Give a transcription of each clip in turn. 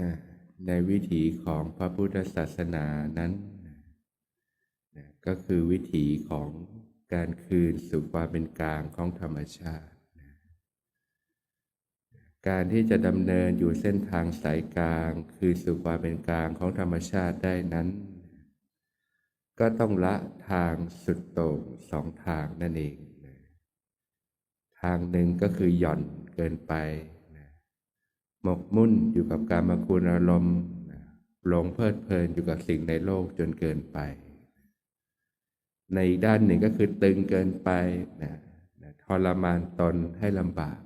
อ่าในวิถีของพระพุทธศาสนานั้นนะก็คือวิถีของการคืนสู่ความเป็นกลางของธรรมชาตินะการที่จะดำเนินอยู่เส้นทางสายกลาง คือสู่ความเป็นกลางของธรรมชาติได้นั้น ก็ต้องละทางสุดโต่งสองทางนั่นเองนะทางหนึ่งก็คือหย่อนเกินไป หมกมุ่นอยู่กับการมาคุณอารมณ์หลงเพลิดเพลินอยู่กับสิ่งในโลกจนเกินไป ในอีกด้านหนึ่งก็คือตึงเกินไปนะนะทรมานตนให้ลำบาก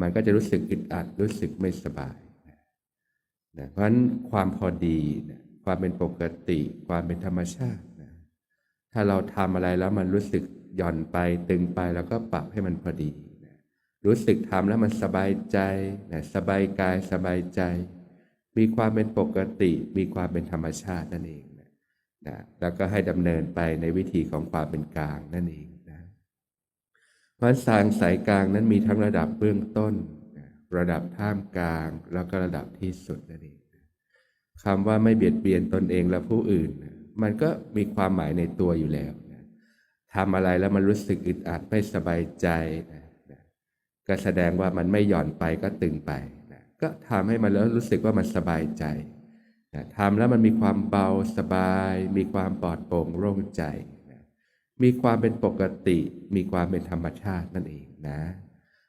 มันก็จะรู้สึกอึดอัดรู้สึกไม่สบายนะเพราะฉะนั้นความพอดีนะความเป็นปกติ ความเป็นธรรมชาตินะถ้าเราทำอะไรแล้วมันรู้สึกหย่อนไปตึงไปแล้วก็ปรับให้มันพอดี รู้สึกทำแล้วมันสบายใจนะสบายกายสบายใจ มีความเป็นปกติ มีความเป็นธรรมชาตินั่นเองนะนะแล้วก็ให้ดำเนินไปในวิธีของความเป็นกลางนั่นเองนะเพราะฉะนั้นทางสายกลางนั้นมีทั้งระดับเบื้องต้นนะระดับท่ามกลาง แล้วก็ระดับที่สุดนั่นเองนะคำว่าไม่เบียดเบียนตนเองและผู้อื่นนะมันก็มีความหมายในตัวอยู่แล้วนะทำอะไรแล้วมันรู้สึกอึดอัดไม่สบายใจนะ ก็แสดงว่ามันไม่หย่อนไปก็ตึงไปนะก็ทำให้มันแล้วรู้สึกว่ามันสบายใจนะทำแล้วมันมีความเบาสบาย มีความปลอดโปร่งโล่งใจนะมีความเป็นปกติ มีความเป็นธรรมชาตินั่นเองนะ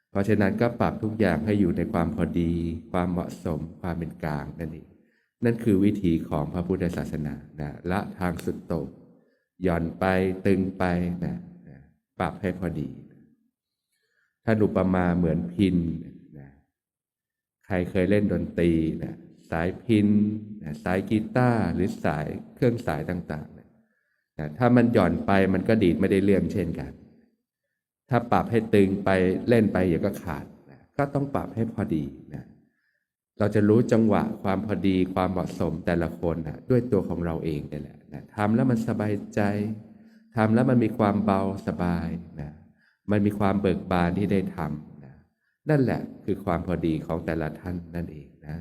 เพราะฉะนั้นก็ปรับทุกอย่างให้อยู่ในความพอดี ความเหมาะสม ความเป็นกลางนั่นเองนั่นคือวิธีของพระพุทธศาสนานะละทางสุดโต่งหย่อนไปตึงไปนะนะปรับให้พอดี ถ้าอุปมาเหมือนพินนะใครเคยเล่นดนตรีนะสายพินนะสายกีตาร์หรือสายเครื่องสายต่างๆนะนะถ้ามันหย่อนไปมันก็ดีดไม่ได้เรื่องเช่นกัน ถ้าปรับให้ตึงไปเล่นไปเดี๋ยวก็ขาดนะก็ต้องปรับให้พอดีนะเราจะรู้จังหวะความพอดีความเหมาะสมแต่ละคนนะด้วยตัวของเราเองนี่แหละนะทำแล้วมันสบายใจทำแล้วมันมีความเบาสบายนะ มันมีความเบิกบานที่ได้ทำนะนั่นแหละคือความพอดีของแต่ละท่านนั่นเองนะ